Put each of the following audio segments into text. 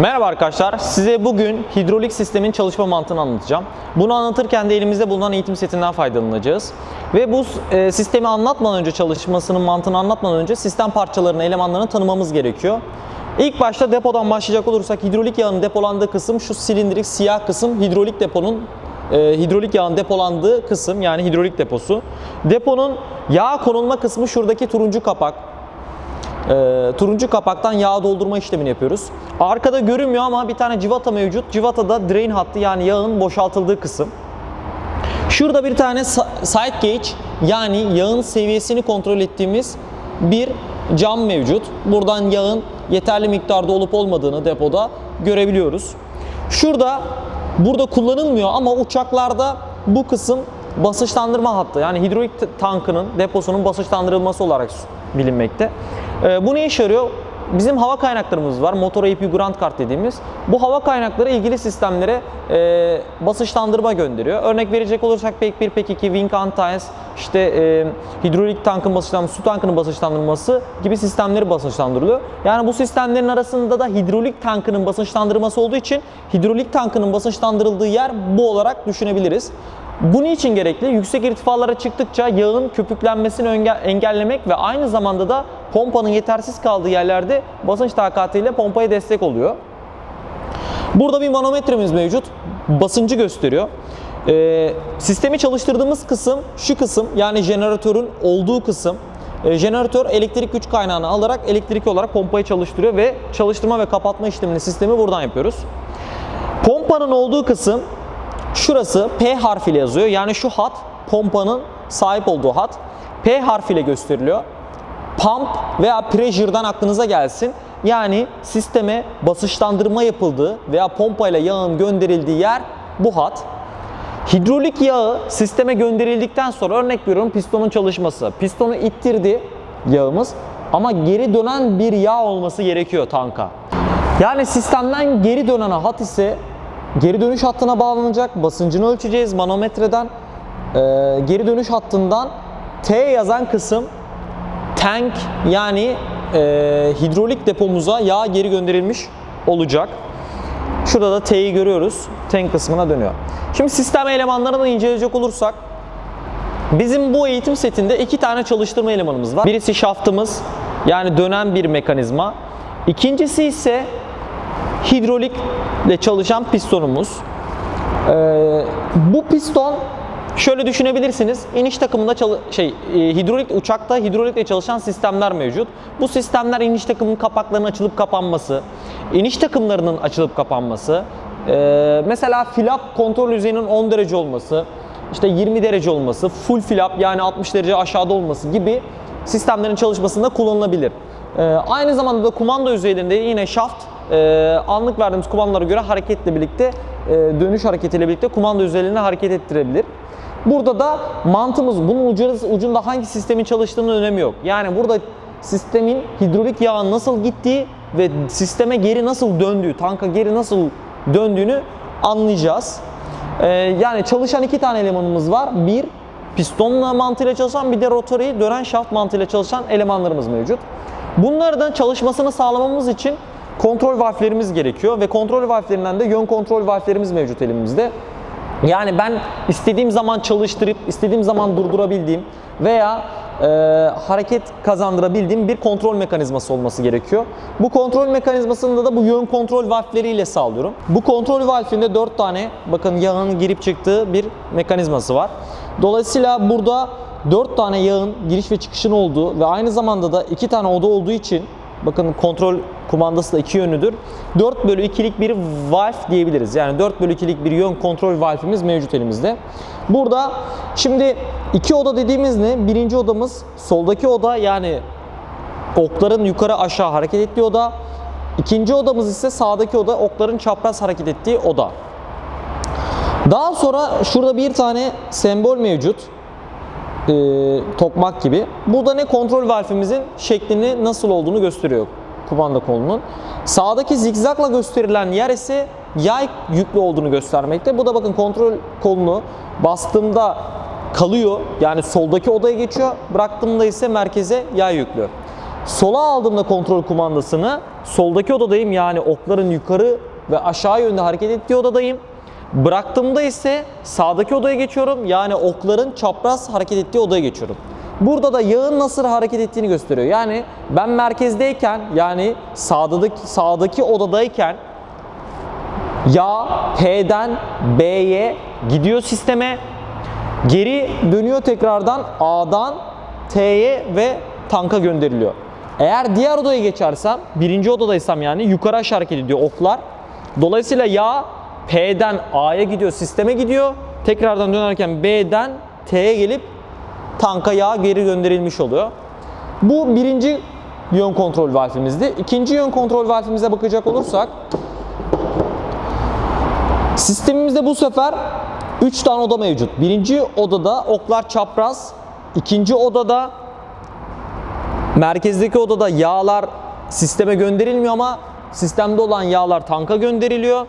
Merhaba arkadaşlar. Size bugün hidrolik sistemin çalışma mantığını anlatacağım. Bunu anlatırken de elimizde bulunan eğitim setinden faydalanacağız. Ve bu e, sistemi anlatmadan önce, çalışmasının mantığını anlatmadan önce sistem parçalarını, elemanlarını tanımamız gerekiyor. İlk başta depodan başlayacak olursak hidrolik yağın depolandığı kısım şu silindirik siyah kısım hidrolik deponun e, hidrolik yağın depolandığı kısım yani hidrolik deposu. Deponun yağ konulma kısmı şuradaki turuncu kapak. Ee, turuncu kapaktan yağ doldurma işlemini yapıyoruz. Arkada görünmüyor ama bir tane civata mevcut. Civata da drain hattı yani yağın boşaltıldığı kısım. Şurada bir tane side gauge yani yağın seviyesini kontrol ettiğimiz bir cam mevcut. Buradan yağın yeterli miktarda olup olmadığını depoda görebiliyoruz. Şurada burada kullanılmıyor ama uçaklarda bu kısım basınçlandırma hattı. Yani hidrolik tankının deposunun basınçlandırılması olarak bilinmekte. Ee, bu ne işe yarıyor? Bizim hava kaynaklarımız var. Motor AP Grant Card dediğimiz. Bu hava kaynakları ilgili sistemlere e, basınçlandırma gönderiyor. Örnek verecek olursak PEK 1, PEK 2, Wing Antilles, işte e, hidrolik tankın basınçlandırması, su tankının basınçlandırması gibi sistemleri basınçlandırılıyor. Yani bu sistemlerin arasında da hidrolik tankının basınçlandırması olduğu için hidrolik tankının basınçlandırıldığı yer bu olarak düşünebiliriz. Bu niçin gerekli? Yüksek irtifalara çıktıkça yağın köpüklenmesini engellemek ve aynı zamanda da pompanın yetersiz kaldığı yerlerde basınç takatiyle pompaya destek oluyor. Burada bir manometremiz mevcut. Basıncı gösteriyor. Ee, sistemi çalıştırdığımız kısım şu kısım yani jeneratörün olduğu kısım. Ee, jeneratör elektrik güç kaynağını alarak elektrik olarak pompayı çalıştırıyor ve çalıştırma ve kapatma işlemini sistemi buradan yapıyoruz. Pompanın olduğu kısım şurası P harfiyle yazıyor. Yani şu hat pompanın sahip olduğu hat. P harfiyle gösteriliyor. Pump veya pressure'dan aklınıza gelsin. Yani sisteme basınçlandırma yapıldığı veya pompayla yağın gönderildiği yer bu hat. Hidrolik yağı sisteme gönderildikten sonra örnek veriyorum pistonun çalışması. Pistonu ittirdi yağımız ama geri dönen bir yağ olması gerekiyor tanka. Yani sistemden geri dönen hat ise geri dönüş hattına bağlanacak. Basıncını ölçeceğiz manometreden. Ee, geri dönüş hattından T yazan kısım tank yani e, hidrolik depomuza yağ geri gönderilmiş olacak. Şurada da T'yi görüyoruz. Tank kısmına dönüyor. Şimdi sistem elemanlarını inceleyecek olursak bizim bu eğitim setinde iki tane çalıştırma elemanımız var. Birisi şaftımız yani dönen bir mekanizma. İkincisi ise hidrolikle çalışan pistonumuz. Ee, bu piston şöyle düşünebilirsiniz. İniş takımında şey e, hidrolik uçakta hidrolikle çalışan sistemler mevcut. Bu sistemler iniş takımının kapaklarının açılıp kapanması, iniş takımlarının açılıp kapanması, e, mesela flap kontrol yüzeyinin 10 derece olması, işte 20 derece olması, full flap yani 60 derece aşağıda olması gibi sistemlerin çalışmasında kullanılabilir. Ee, aynı zamanda da kumanda yüzeylerinde yine şaft e, anlık verdiğimiz kumandalara göre hareketle birlikte e, dönüş hareketiyle birlikte kumanda yüzeylerini hareket ettirebilir. Burada da mantığımız bunun ucu- ucunda hangi sistemin çalıştığının önemi yok. Yani burada sistemin hidrolik yağın nasıl gittiği ve sisteme geri nasıl döndüğü, tanka geri nasıl döndüğünü anlayacağız. Ee, yani çalışan iki tane elemanımız var. Bir pistonla mantığıyla çalışan bir de rotary dönen şaft mantığıyla çalışan elemanlarımız mevcut. Bunlardan çalışmasını sağlamamız için kontrol valflerimiz gerekiyor ve kontrol valflerinden de yön kontrol valflerimiz mevcut elimizde. Yani ben istediğim zaman çalıştırıp istediğim zaman durdurabildiğim veya e, hareket kazandırabildiğim bir kontrol mekanizması olması gerekiyor. Bu kontrol mekanizmasında da bu yön kontrol valfleriyle sağlıyorum. Bu kontrol valfinde 4 tane bakın yağın girip çıktığı bir mekanizması var. Dolayısıyla burada 4 tane yağın giriş ve çıkışın olduğu ve aynı zamanda da 2 tane oda olduğu için bakın kontrol kumandası da iki yönlüdür. 4 bölü 2'lik bir valve diyebiliriz. Yani 4 bölü 2'lik bir yön kontrol valfimiz mevcut elimizde. Burada şimdi iki oda dediğimiz ne? Birinci odamız soldaki oda yani okların yukarı aşağı hareket ettiği oda. İkinci odamız ise sağdaki oda okların çapraz hareket ettiği oda. Daha sonra şurada bir tane sembol mevcut. Ee, tokmak gibi. Burada ne kontrol valfimizin şeklini nasıl olduğunu gösteriyor kumanda kolunun. Sağdaki zigzagla gösterilen yer ise yay yüklü olduğunu göstermekte. Bu da bakın kontrol kolunu bastığımda kalıyor. Yani soldaki odaya geçiyor. Bıraktığımda ise merkeze yay yüklü. sola aldığımda kontrol kumandasını soldaki odadayım yani okların yukarı ve aşağı yönde hareket ettiği odadayım. Bıraktığımda ise sağdaki odaya geçiyorum yani okların çapraz hareket ettiği odaya geçiyorum. Burada da yağın nasıl hareket ettiğini gösteriyor. Yani ben merkezdeyken yani sağdaki, sağdaki odadayken yağ P'den B'ye gidiyor sisteme. Geri dönüyor tekrardan A'dan T'ye ve tanka gönderiliyor. Eğer diğer odaya geçersem, birinci odadaysam yani yukarı aşağı hareket ediyor oklar. Dolayısıyla yağ P'den A'ya gidiyor, sisteme gidiyor. Tekrardan dönerken B'den T'ye gelip tanka yağ geri gönderilmiş oluyor. Bu birinci yön kontrol valfimizdi. İkinci yön kontrol valfimize bakacak olursak Sistemimizde bu sefer 3 tane oda mevcut. Birinci odada oklar çapraz. ikinci odada merkezdeki odada yağlar sisteme gönderilmiyor ama sistemde olan yağlar tanka gönderiliyor.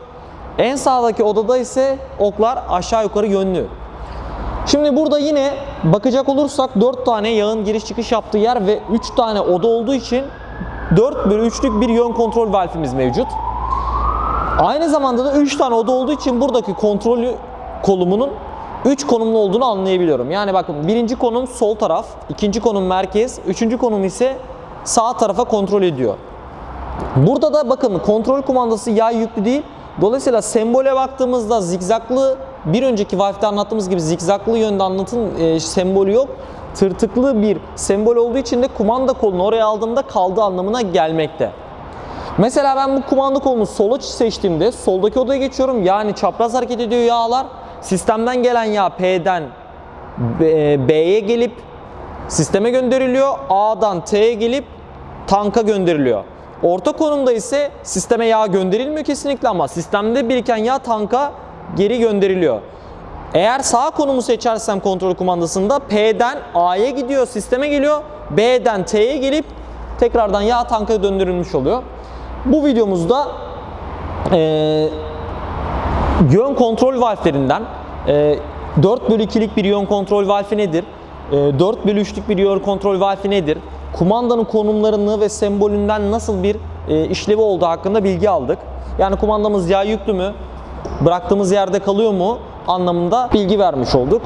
En sağdaki odada ise oklar aşağı yukarı yönlü. Şimdi burada yine bakacak olursak 4 tane yağın giriş çıkış yaptığı yer ve 3 tane oda olduğu için 4 bölü 3'lük bir yön kontrol valfimiz mevcut. Aynı zamanda da 3 tane oda olduğu için buradaki kontrolü kolumunun 3 konumlu olduğunu anlayabiliyorum. Yani bakın birinci konum sol taraf, ikinci konum merkez, üçüncü konum ise sağ tarafa kontrol ediyor. Burada da bakın kontrol kumandası yay yüklü değil. Dolayısıyla sembole baktığımızda zigzaklı bir önceki valfte anlattığımız gibi zigzaklı yönde anlatım e, sembolü yok. Tırtıklı bir sembol olduğu için de kumanda kolunu oraya aldığımda kaldığı anlamına gelmekte. Mesela ben bu kumanda kolunu sola seçtiğimde soldaki odaya geçiyorum. Yani çapraz hareket ediyor yağlar. Sistemden gelen yağ P'den B- B'ye gelip sisteme gönderiliyor. A'dan T'ye gelip tanka gönderiliyor. Orta konumda ise sisteme yağ gönderilmiyor kesinlikle ama sistemde biriken yağ tanka geri gönderiliyor. Eğer sağ konumu seçersem kontrol kumandasında P'den A'ya gidiyor, sisteme geliyor. B'den T'ye gelip tekrardan yağ tanka döndürülmüş oluyor. Bu videomuzda eee yön kontrol valflerinden e, 4 bölü 2'lik bir yön kontrol valfi nedir? E, 4 bölü 3'lük bir yön kontrol valfi nedir? Kumandanın konumlarını ve sembolünden nasıl bir e, işlevi olduğu hakkında bilgi aldık. Yani kumandamız yağ yüklü mü? Bıraktığımız yerde kalıyor mu? anlamında bilgi vermiş olduk.